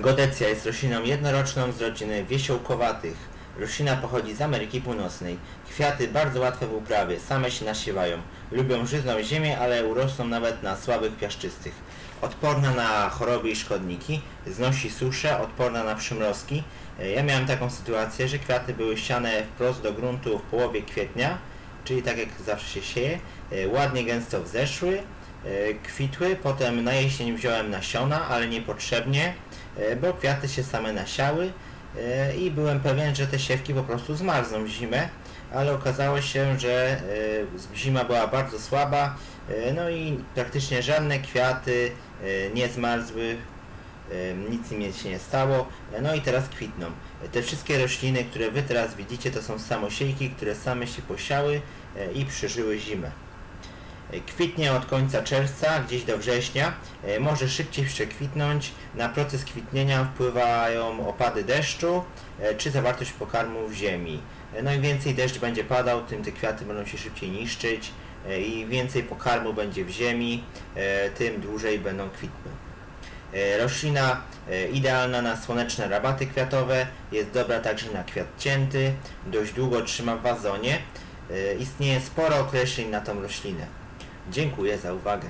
Godecja jest rośliną jednoroczną z rodziny wiesiołkowatych. Roślina pochodzi z Ameryki Północnej. Kwiaty bardzo łatwe w uprawie, same się nasiewają. Lubią żyzną ziemię, ale urosną nawet na słabych piaszczystych. Odporna na choroby i szkodniki, znosi suszę, odporna na przymrozki. E, Ja miałem taką sytuację, że kwiaty były siane wprost do gruntu w połowie kwietnia, czyli tak jak zawsze się sieje, e, ładnie gęsto wzeszły, kwitły, potem na jesień wziąłem nasiona, ale niepotrzebnie, e, bo kwiaty się same nasiały e, i byłem pewien, że te siewki po prostu zmarzną w zimę, ale okazało się, że e, zima była bardzo słaba, e, no i praktycznie żadne kwiaty e, nie zmarzły, e, nic im się nie stało, e, no i teraz kwitną. E, Te wszystkie rośliny, które wy teraz widzicie, to są samosiejki, które same się posiały e, i przeżyły zimę. E, Kwitnie od końca czerwca, gdzieś do września, e, może szybciej przekwitnąć. Na proces kwitnienia wpływają opady deszczu e, czy zawartość pokarmu w ziemi. No i więcej deszcz będzie padał, tym te kwiaty będą się szybciej niszczyć i więcej pokarmu będzie w ziemi, tym dłużej będą kwitły. Roślina idealna na słoneczne rabaty kwiatowe, jest dobra także na kwiat cięty, dość długo trzyma w wazonie. Istnieje sporo określeń na tą roślinę. Dziękuję za uwagę.